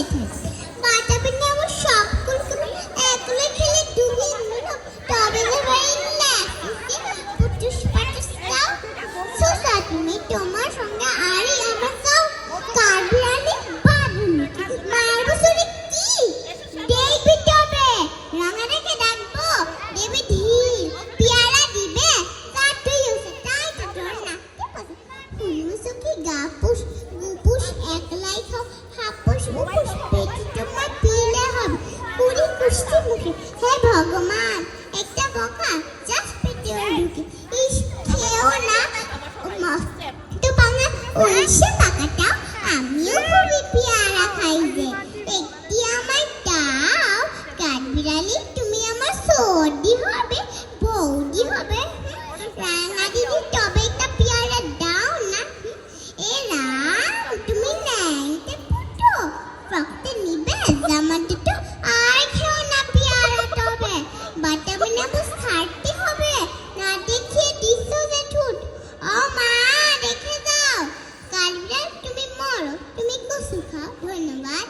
দেখে বাটাবে না আমার সব কুলকুমি একলে খেলে ডুবে মুড়ো তবে না ভাই না পুটুস পাটুস দাও সুসা তুমি তোমার সঙ্গে আরে আমার দাও। কারবি আরে বাবুন মারবো সুরে কি? দেখবি তবে রাঙানাকে ডাকবো। দেবে ঢিল, পেয়ারা দিবে তার তুই তাই তো ধর না কি গাপুস ভগবান, একটা বোকা জাস্ট পেটে ঢুকে ইস খেও না। তো বাংলা ওই সে পাকাটাও আমিও খুবই পেয়ারা খাই যে। একটি আমার দাও, কাঠবিড়ালি, তুমি আমার সর্দি হবে, বৌদি হবে। রাঙা দিদি বাটামে না তো ছাড়তে হবে। না দেখিয়ে দিচ্ছ যে ঠুট ও মা, দেখে দাও কাল ধন্যবাদ।